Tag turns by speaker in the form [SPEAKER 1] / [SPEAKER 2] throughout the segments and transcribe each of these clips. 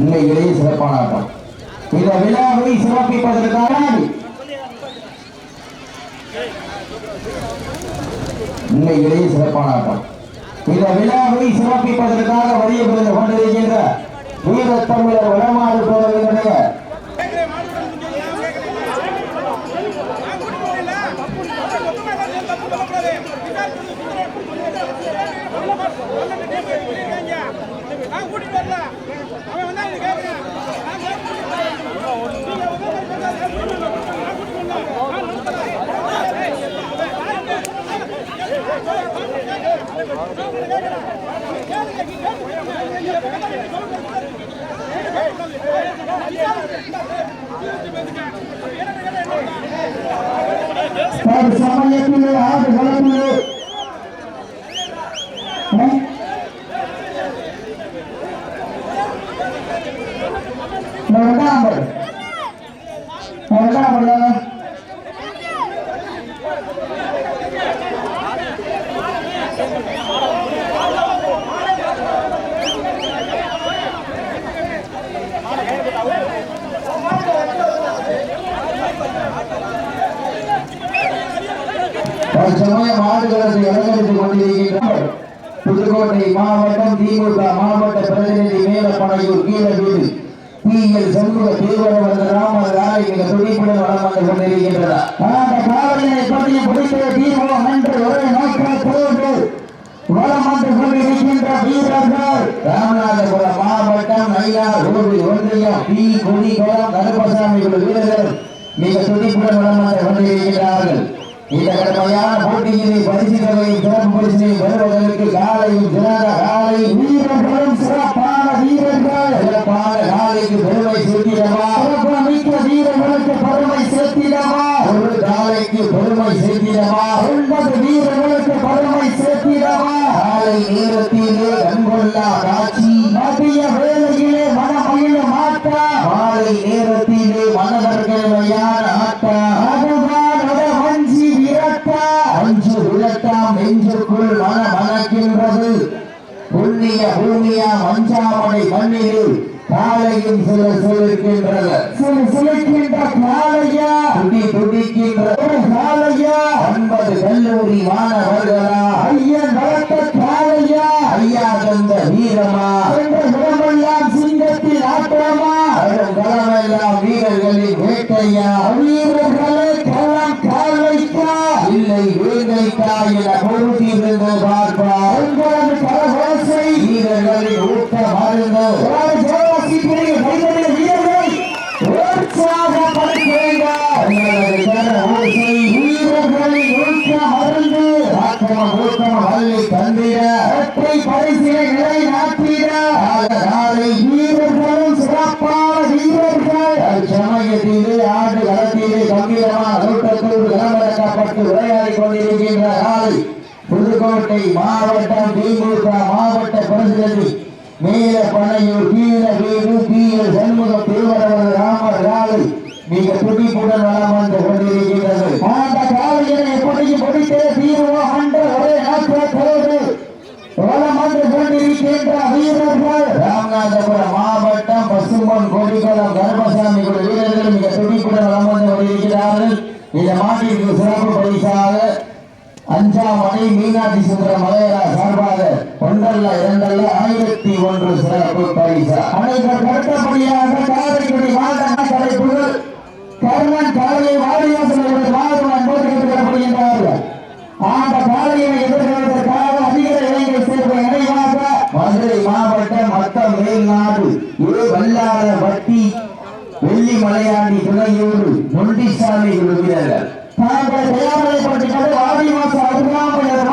[SPEAKER 1] உண்மையிலேயே சிறப்பான ஆட்டம். இந்த விழாவை சிறப்பிப்பதற்காக உண்மையிலேயே சிறப்பான ஆட்டம். இந்த விழாவை சிறப்பிப்பதற்காக வரிய புரிந்து கொண்டிருக்கின்ற வீர தமிழர் வடமாறு பேரவையினுடைய ஒரு புதுக்கோட்டை மாவட்டம் திமுக மாவட்ட பிரதிநிதி மேலப்பனையூர் கீழவீடு பி. எல். சண்முக தேவரவரது ராமர் ராய் மிக துடிப்புடன் வளம் வந்து கொண்டிருக்கின்றனர். அந்த காவலினை பற்றிய பிடித்த தீர்வோம் என்று ஒரே நோக்கத்தோடு வளம் வந்து கொண்டிருக்கின்ற வீரர்கள் ராமநாதபுரம் மாவட்டம் ஐயா ரோடு ஒன்றியம் பி. குடிகுளம் கருப்பசாமி வீரர்கள் மிக துடிப்புடன் வளம் வந்து கொண்டிருக்கிறார்கள் இந்த கடமையான போட்டியிலே பரிசுகளை சிறப்பு பரிசினை பெறுவதற்கு காலையும் சிறந்த காலை வீரர்களும் சிறப்பான வீரர்கள். சிறப்பான காலைக்கு பெருமை சேர்த்திடவா? சிறப்பு மிக்க வீரர்களுக்கு பெருமை சேர்த்திடவா? ஒரு காலைக்கு பெருமை மஞ்சாமடை மண்ணில் காலையும் சில சிலிருக்கின்றது சில சிலிருக்கின்ற காலையா துடி துடிக்கின்ற காலையா ஒன்பது கல்லூரி மாணவர்களா? ஐயன் வளர்த்த காலையா ஐயா தந்த வீரமா? என்ற இடமெல்லாம் சிங்கத்தின் ஆட்டமா? வரும் களமெல்லாம் வீரர்களின் வேட்டையா? வீரர்களே களம் காலைக்கா இல்லை வேங்கைக்கா என பொருத்திருந்து பார்ப்பா? உங்களது மாவட்டம் திமுக மாவட்ட பிரதிநிதி மேல பனையூர் கீழ வீடு கீழ் சண்முகம் திருவரவர் ராமர் காலை மிக துடிப்புடன் வளம் வந்து கொண்டிருக்கின்றது அந்த காலையை எப்படியும் பிடித்தே தீர்வோம் என்ற ஒரே நோக்கத்தோடு வளம் வந்து கொண்டிருக்கின்ற வீரர்கள் ராமநாதபுரம் மாவட்டம் பசும்பொன் கொடிக்குளம் கர்மசாமி குழு வீரர்கள் மிக துடிப்புடன் வளம் வந்து கொண்டிருக்கிறார்கள் இந்த மாட்டிற்கு சிறப்பு பரிசாக அஞ்சாம் அணை மீனாட்சி சுந்தரம் மலையரா சார்பாக ஒன்றல்ல இரண்டல்ல ஆயிரத்தி ஒன்று சிறப்பு பரிசு அனைவர் கட்டப்படியாக காரைக்குடி மாவட்ட தலைப்புகள் கர்ணன் காலையை வாரியாசனர்கள் மாறுவன் அந்த எதிர்கொள்வதற்காக அதிக இளைஞர் நினைவாக மதுரை மேல்நாடு ஏ வல்லார வட்டி வெள்ளி மலையாண்டி நொண்டிசாமி தாங்கள் மாசம் அருகாமையர்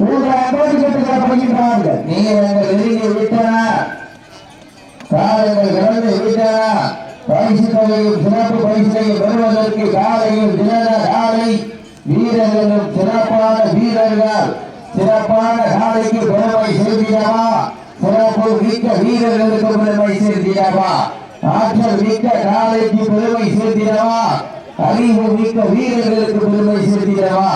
[SPEAKER 1] உங்களை அன்போடு கேட்டுக்கொள்ளப்படுகின்றார்கள் பரிசு சிறப்பு பரிசையும் பெறுவதற்கு காலையும் தினன காலை வீரர்களும் சிறப்பான வீரர்கள் சிறப்பான காலைக்கு பெருமை சேர்த்திடவா? சிறப்பு மிக்க வீரர்களுக்கு பெருமை சேர்த்திடவா? ஆற்றல் மிக்க காலைக்கு பெருமை சேர்த்திடவா? அறிவு மிக்க வீரர்களுக்கு பெருமை சேர்த்திடவா?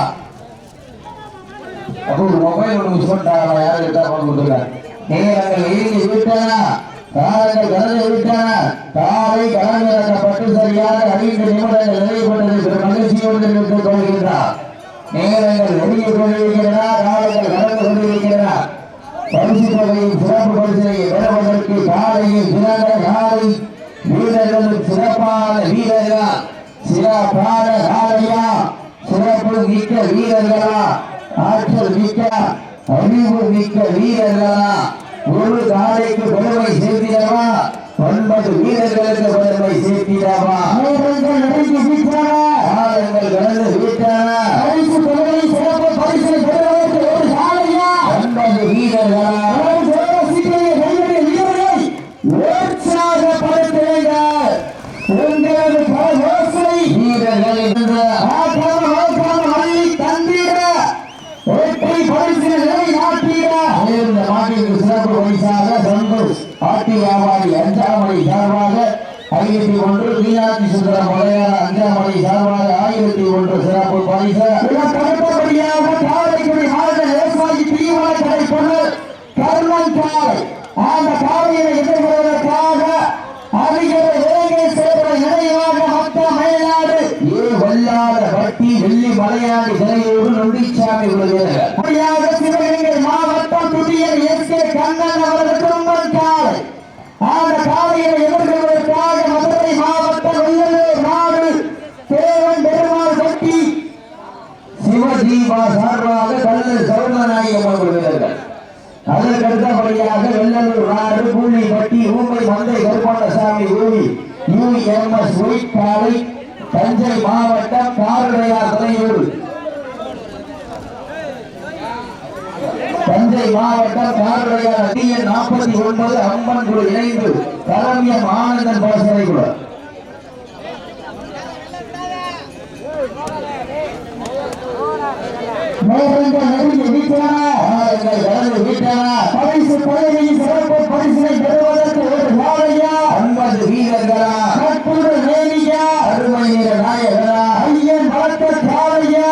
[SPEAKER 1] அப்போ மொபைல் ஒன்று மிஸ் பண்ணிட்டாங்க யாரும் கேட்டா போன் கொடுத்துருக்காங்க நேரங்கள் இறுதி விட்டன காலங்கள் கடந்து விட்டன காலை கலந்திறக்கப்பட்டு சரியாக ஐந்து நிமிடங்கள் நிறைவுபட்டது பெரும் மகிழ்ச்சியோடு தெரிவித்துக் கொள்கின்றார். நேரங்கள் நெருங்கிக் கொண்டிருக்கின்றன காலங்கள் கடந்து கொண்டிருக்கின்றன. பரிசு தொகையும் சிறப்பு பரிசை பெறுவதற்கு காலையில் சிறந்த காலை வீரர்களும் சிறப்பான வீரர்களா? சிறப்பான காலையா? சிறப்பு மிக்க வீரர்களா? ஆற்றல் மிக்க அறிவு மிக்க வீரர்களா? ஒரு காலைக்கு பெருமை சேர்த்திடவா? ஒன்பது வீரர்களுக்கு பெருமை சேர்த்திடவா வீரர்கள் நெருங்கி விட்டன காலங்கள் கடந்து விட்டன பரிசு தொகை சிறப்பு பரிசு பெறுவதற்கு ஒரு காலையா ஒன்பது வீரர்களா உற்சாகப்படுத்துங்கள் உங்களது பரவோசை வீரர்கள் என்ற ஆற்றல் நோக்கம் வழி தந்திட வெற்றி பரிசினை நாட்டிட இந்த நாட்டிற்கு சிறப்பு பரிசாக சந்தோஷ் ஆட்டி வியாபாரி அஞ்சாமணி சார்பாக ஆயிரத்தி ஒன்று மீனாட்சி சுந்தரம் மலையாள அஞ்சாமணி சார்பாக ஆயிரத்தி ஒன்று சிறப்பு பரிசு கருப்பபடியாக காரைக்குடி மாவட்ட விவசாயி தீவன கடை பொண்ணு கர்ணன் காலை அந்த காலையை எதிர்கொள்வதற்காக அதிகர வேகை சேவை நினைவாக மத்த மயிலாடு ஏ வல்லாத வட்டி வெள்ளி மலையாடி சிலையோடு நொண்டிச்சாமி உள்ளது. அப்படியாக சிவகங்கை மாவட்டம் புதியல் எஸ் கே கண்ணன் அவரது குடும்பம் காலை. அந்த காலையை எதிர்கொள்வதற்காக மதுரை மாவட்டம் நாடு தேவன் பெருமாள் சிவஜீவா சார்பாக சௌந்தரநாயகம் அவர்கள் அடுத்தபடியாக நாடு பூலிப்பட்டி ஊமை மந்தை கருப்பண்ணசாமி ஊவி தஞ்சை மாவட்டம் தஞ்சை மாவட்டம் டிஎன் நாற்பத்தி ஒன்பது அம்மன் குழு இணைந்து கரமியம் ஆனந்தன் பாசனை குழு நெருங்கி விட்டன காலங்கள் கடந்து விட்டன பதவியின் சிறப்பு பரிசினை பெறுவதற்கு ஒரு சாலையா ஒன்பது வீரர்களா? கற்புட நேரியா அருமை நிற நாயகரா? ஐயன் வளர்த்த சாலையா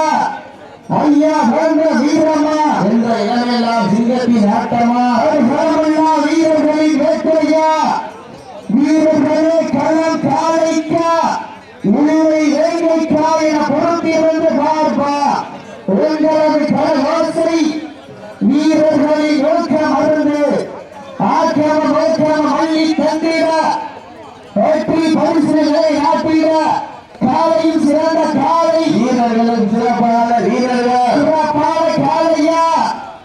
[SPEAKER 1] ஐயா பிறந்த வீரமா? என்ற இடமெல்லாம் சிங்கத்தின் ஆட்டமா ஒரு பலமெல்லாம் வீரர்களின் வேட்டையா வீரர்களே களம் காலைக்கா உயிரை வேங்கைக்கா என பொறுத்திருந்து பார்ப்பா உங்களது கரவாசை வீரர்களின் நோக்கம் அருந்து ஆக்கிரம நோக்கம் அள்ளி தந்திட வெற்றி பரிசுகளை நாட்டிட காலையும் சிறந்த காலை வீரர்களும் சிறப்பான வீரர்கள் சிறப்பான காலையா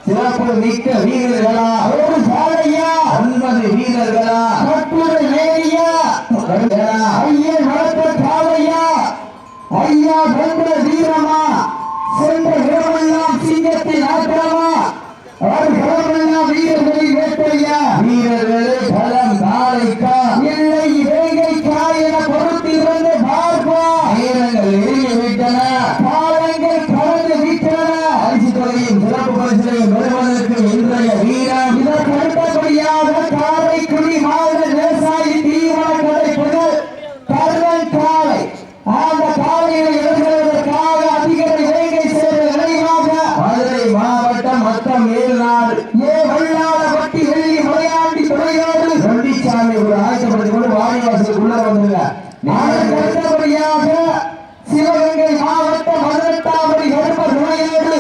[SPEAKER 1] சிறப்பு மிக்க வீரர்களா ஒரு சாலையா ஒன்பது வீரர்களா கட்டுரை நேரியா ஐயன் வளர்த்த காலையா ஐயா வென்ற வீரமா சென்ற இடமெல்லாம் சிங்கத்தின் ஆக்கிரமா அவர் களமெல்லாம் வீரர்களின் வேட்டையா வீரர்கள் பலம் காலைக்கா இல்லை வேகைக்கா என பொறுத்திருந்து பார்ப்பா வீரங்கள் நெருங்கி விட்டன காலங்கள் கடந்து விட்டன அரிசி தொகையும் சிறப்பு பரிசுகளையும் பெறுவதற்கு இன்றைய வீரம் இதற்கு அடுத்தபடியாக காரைக்குடி மாவட்ட விவசாயி தீவன கடை புகழ் கர்ணன் காலை அந்த காலையை எதிர்கொள்வதற்காக அதிகாரி வேங்கை சேவை நினைவாக மதுரை மாவட்டம் மொத்தம் ஏழு நாடு ஏ வல்லாத வட்டி வெள்ளி மலையாண்டி துணையோடு ரெண்டிச்சாமி ஒரு ஆயத்தப்படுத்திக் கொண்டு வாணிவாசலுக்குள்ள வந்துருங்க அதற்கு அடுத்தபடியாக சிவகங்கை மாவட்டம் பதினெட்டாவது கருப்ப துணையோடு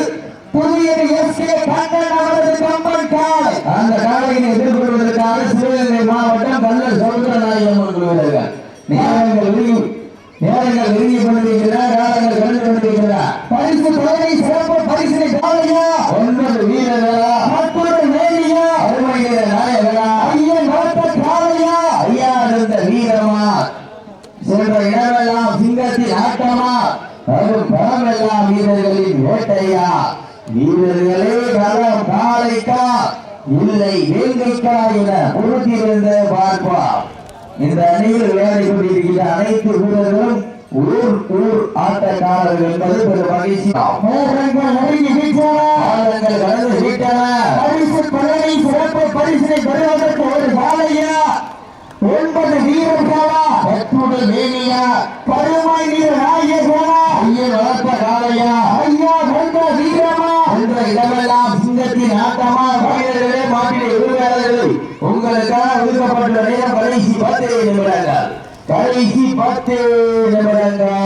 [SPEAKER 1] புதிய எஸ் கே கண்ணன் அவரது கம்பன் காலை அந்த காலையை எதிர்கொள்வதற்காக சிவகங்கை மாவட்டம் கல்லர் சமுத்திரநாயகம் கொள்கிறார்கள் நேரங்கள் விரும்பி நேரங்கள் விரும்பி கொண்டிருக்கிறார் காலங்கள் கடந்து கொண்டிருக்கிறார் பரிசு தொகை சிறப்பு பரிசினை காலையா ஒன்பது வீரர்களா மற்றொரு நேரியா அருமை வீர நாயகரா ஐயன் வளர்த்த காலையா ஐயா இருந்த வீரமா சென்ற இடமெல்லாம் ஆட்டமா வரும் பலமெல்லாம் வீரர்களின் வேட்டையா? வீரர்களே களம் காலைக்கா இல்லை வேங்கைக்கா என பொறுத்திருந்து பார்ப்பா. இந்த அணியில் விளையாடி கொண்டிருக்கிற அனைத்து வீரர்களும் ஊர் ஊர் ஆட்டக்காரர்கள் என்பது பெரும் மகிழ்ச்சி. கடந்து விட்டன பரிசு பலனை சிறப்பு பரிசினை பெறுவதற்கு ஒரு சாலையா? ஒன்பது வீரர்களா? கட்டுடல் வேணியா கருமாய் வீர நாயகனா? ஐயன் வளர்த்த காளையா? ஐயா வென்ற வீரமா என்ற இடமெல்லாம் சிங்கத்தின் ஆட்டமா வீரர்களே மாட்டிட உரிமையாளர்களை உங்களுக்காக ஒதுக்கப்பட்டுள்ள நேரம் கடைசி பத்து நிமிடங்கள். கடைசி பத்து நிமிடங்கள்.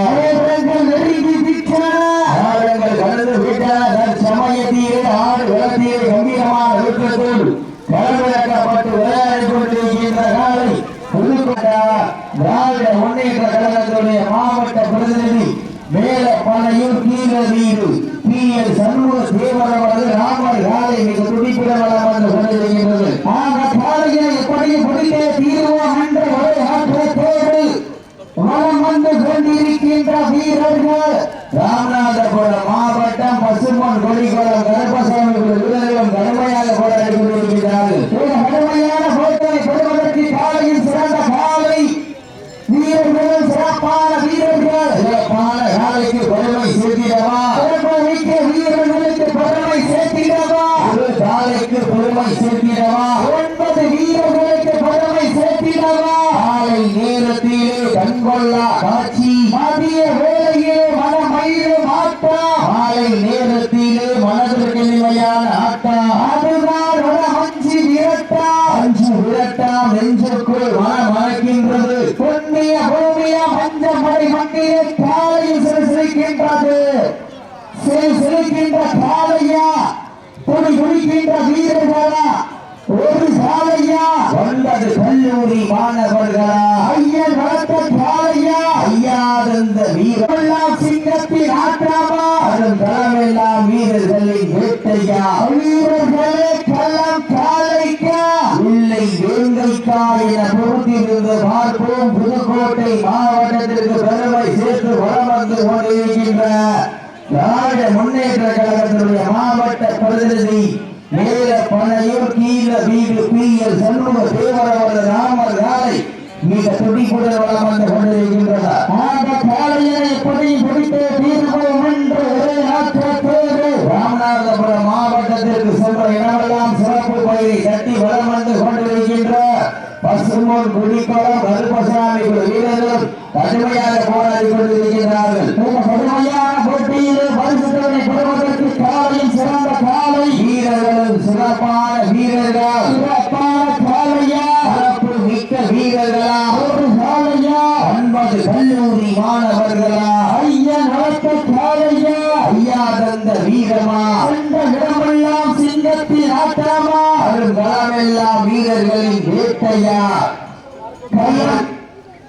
[SPEAKER 1] நெருங்கி விட்டன. காலங்கள் கடந்து விட்டன. சமயத்திலே ஆடு வளர்த்தியே கம்பீரமான ஒழுக்கத்தோடு களமிறக்கப்பட்டு விளையாடி கொண்டிருக்கின்ற காலை புதுக்கோட்டை திராவிட முன்னேற்ற கழகத்துடைய மாவட்ட பிரதிநிதி மேல பனையூர் கீழ பி. எல். சண்முக தேவரவரது ராமர் காலை மிக துடிப்பிட வளம் வந்து கொண்டிருக்கின்றது. ஆக காலையை எப்படியும் பிடித்தே தீர்வோம் என்ற ஒரே ஆற்றத்தோடு வளம் வந்து கொண்டிருக்கின்ற வீரர்கள். ராமநாதபுரம் மாவட்டம் பசுமன் கொடிக்குளம் வீரர்களும் கடுமையாக போராடி கொண்டிருக்கிறார்கள் இந்த கடுமையான போட்டனை பெறுவதற்கு காலையில் சிறந்த காலை வீரர்களும் சிறப்பான வீரர்கள் சிறப்பான காலைக்கு பெருமை சேர்த்திடவா சிறப்புமிக்க வீரர்களுக்கு பெருமை சேர்த்திடவா ஒரு காலைக்கு பெருமை சேர்த்திடவா ஒன்பது வீரர்களுக்கு பெருமை சேர்த்திடவா காலை நேரத்திலே கண்கொள்ளா காட்சி மதிய வேளையிலே மனமயிலும் ஆட்டா காலை நேரத்திலே மனதிற்கு இனிமையான ஆட்டா அதுதான் ஒரு அஞ்சு விரட்டா அஞ்சு விரட்டா நெஞ்சுக்குள் மனம் மறக்கின்றது பொன்னிய பூமிய மஞ்ச மலை மண்ணிலே காலையில் சிறுசிருக்கின்றது சிறு சிரிக்கின்ற காலையா துணி குடிக்கின்ற வீரர்களா ஒரு சாலையா ஒன்பது கல்லூரி மாணவர்களா ஐயன் வளர்த்த காலையா ஐயாதந்த வீரமெல்லாம் சிங்கத்தின் ஆற்றாமா அதன் தளமெல்லாம் வீரர்களின் வேட்டையா வீரர்களே களம் காலைக்கா இல்லை வேங்கைக்கா என பொறுத்திருந்து பார்ப்போம் புதுக்கோட்டை மாவட்டத்திற்கு பெருமை சேர்த்து வளம் வந்து கொண்டிருக்கின்ற திராவிட முன்னேற்ற கழகத்தினுடைய மாவட்ட பிரதிநிதி மேல பனையூர் கீழ வீடு பி எல் சண்முக தேவரவர ராமர் காலை மிக துடிப்புடன் வளம் வந்து கொண்டிருக்கின்றன அந்த காலையை எப்படியும் பிடித்து தீர்வோம் என்று ஒரே ஆற்றத்தோடு ராமநாதபுரம் மாவட்டத்திற்கு சென்ற இடமெல்லாம் சிறப்பு பயிரை கட்டி வளம் வந்து கொண்டிருக்கின்ற பசுமோன் குடிக்குளம் வீரர்களும் கடுமையாக போராடி காலையும் சிறந்த காலை. வீரர்களும் சிறப்பான வீரர்கள் சிறப்பான காலையா? சிறப்பு மிக்க வீரர்களா ஒரு காலையா? ஒன்பது கல்லூரி மாணவர்களா ஐயன் வளர்த்த காலையா? ஐயா தந்த வீரமா? அந்த இடமெல்லாம் சிங்கத்தின் ஆட்டமா? அருங்கலமெல்லாம் வீரர்களின் வேட்டையா?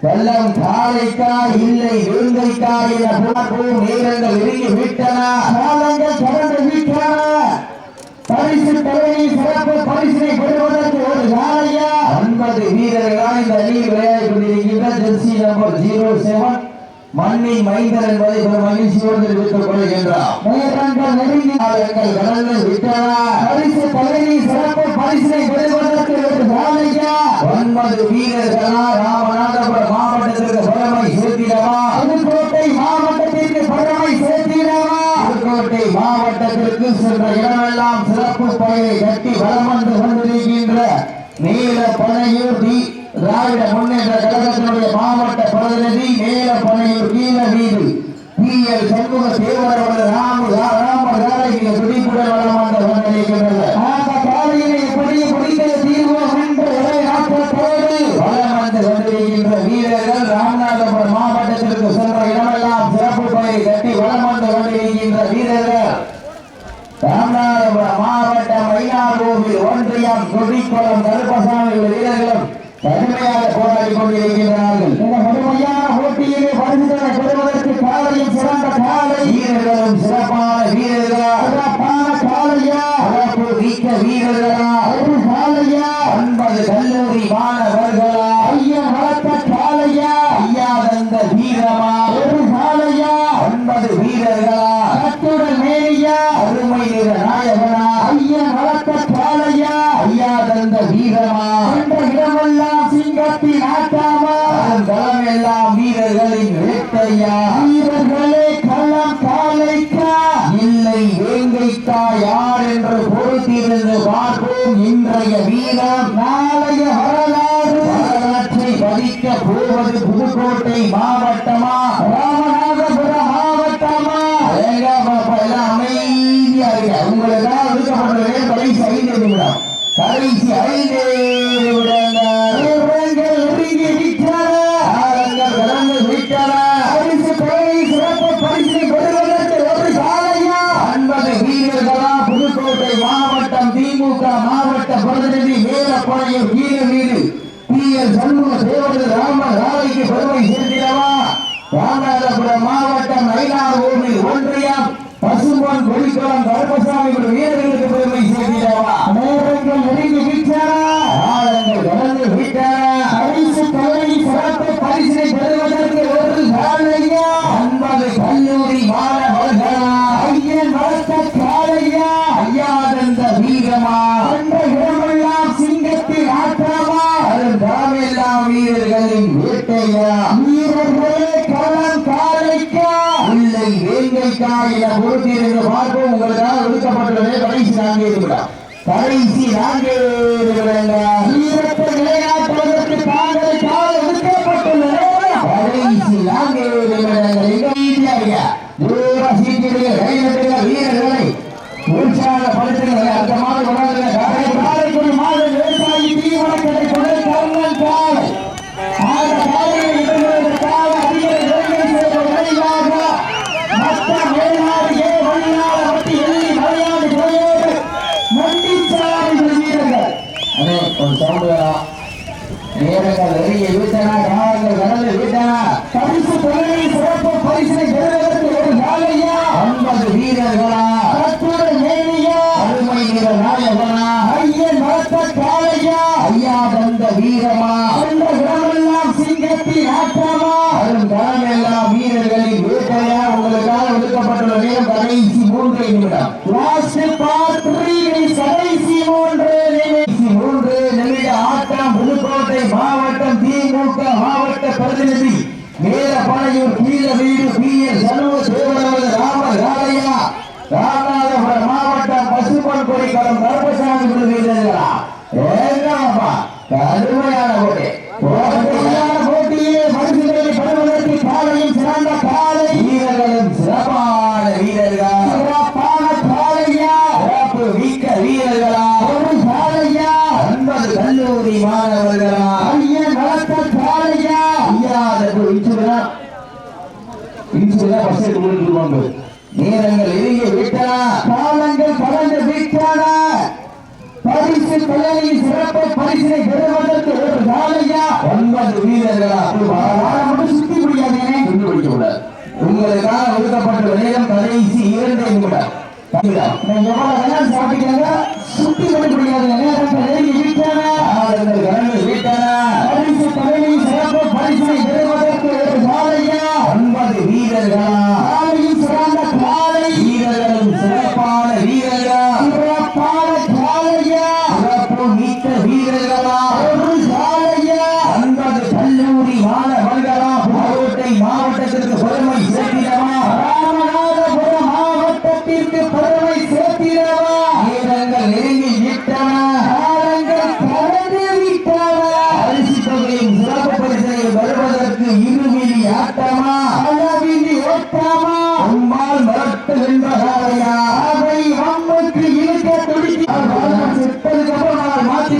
[SPEAKER 1] கள்ளம் கள்ளம் காலைக்கா இல்லை வேங்கைக்கா என பார்ப்போம் நேரங்கள் நெருங்கி விட்டன. காலங்கள் கடந்து விட்டன. பரிசு தலைவி சிறப்பு பரிசினை பெறுவதற்கு ஒரு காலையா? ஒன்பது வீரர்களா இந்த அணியில் விளையாடி கொண்டிருக்கின்ற ஜெர்சி நம்பர் ஜீரோ செவன். மண்ணி மைந்தர் என்பதை ஒரு மகிழ்ச்சியோடு தெரிவித்துக் கொள்கின்றார். கடந்து விட்டன. பரிசு தலைவி சிறப்பு பரிசினை பெறுவதற்கு ஒன்பது வீரர்களா ராமநாதபுரம் மாவட்டத்திற்கு பெருமை சேர்த்திடவா? புதுக்கோட்டை மாவட்டத்திற்கு பெருமை சேர்த்திடவா? புதுக்கோட்டை மாவட்டத்திற்கு சென்ற இடமெல்லாம் சிறப்பு பயிரை கட்டி வலம் வந்து கொண்டிருக்கின்ற நீல பனையூர் தி திராவிட முன்னேற்ற கழகத்தினுடைய மாவட்ட பிரதிநிதி மேல பனையூர் கீழ வீடு பி எல் சண்முக தேவரவர ராம ராம ராலைக்கு பிடிப்புடன் வளம் வந்து கொண்டிருக்கின்றது அந்த காலையினை எப்படி பிடிக்க தீர்வோம் என்று ஒரே ஆற்றத்தோடு வளம் வந்து கொண்டிருக்கின்ற வீரர்கள் ராமநாதபுரம் மாவட்டத்திற்கு சென்ற இடமெல்லாம் சிறப்பு பயிரை கட்டி வளம் வந்து கொண்டிருக்கின்ற வீரர்கள் ராமநாதபுரம் மாவட்டம் மயிலாடுதுறை ஒன்றியம் கொடிக்குளம் கருப்பசாமி வீரர்களும் கடுமையாக போராடி கொண்டிருக்கிறார்கள் இந்த கடுமையான போட்டியிலே பரிசுகளை பெறுவதற்கு காலையும் சிறந்த காலை வீரர்களும் சிறப்பான வீரர்களா சிறப்பான காலையா சிறப்பு மிக்க வீரர்களா ஒரு காலையா ஒன்பது கல்லூரி மாணவர்களா ஐயன் வளர்த்த காலையா ஐயா தந்த வீரமா Alicia Reyes. சிறப்பு மிக்க வீரர்களா மாற்றி